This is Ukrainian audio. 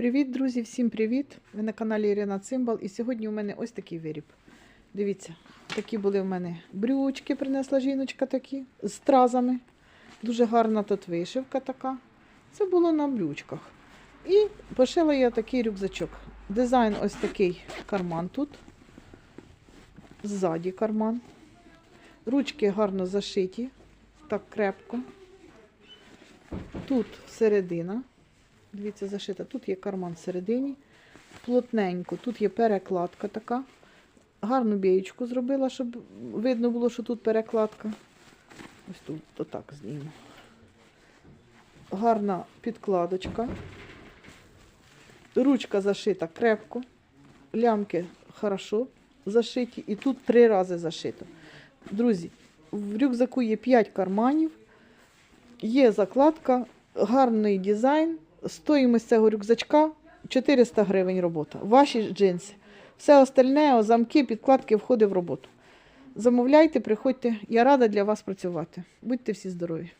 Привіт, друзі! Всім привіт! Ви на каналі Ірина Цимбал. І сьогодні у мене ось такий виріб. Дивіться, такі були в мене брючки, принесла жіночка такі з стразами. Дуже гарна тут вишивка така. Це було на брючках. І пошила я такий рюкзачок. Дизайн ось такий карман тут. Ззаді карман. Ручки гарно зашиті, так крепко. Тут середина. Дивіться, зашита. Тут є карман всередині. Плотненько. Тут є перекладка така. Гарну бієчку зробила, щоб видно було, що тут перекладка. Ось тут отак зніму. Гарна підкладочка. Ручка зашита крепко. Лямки хорошо зашиті. І тут три рази зашито. Друзі, в рюкзаку є 5 карманів, є закладка, гарний дизайн. Стоїмость цього рюкзачка 400 гривень робота. Ваші джинси. Все остальне, замки, підкладки входить в роботу. Замовляйте, приходьте. Я рада для вас працювати. Будьте всі здорові!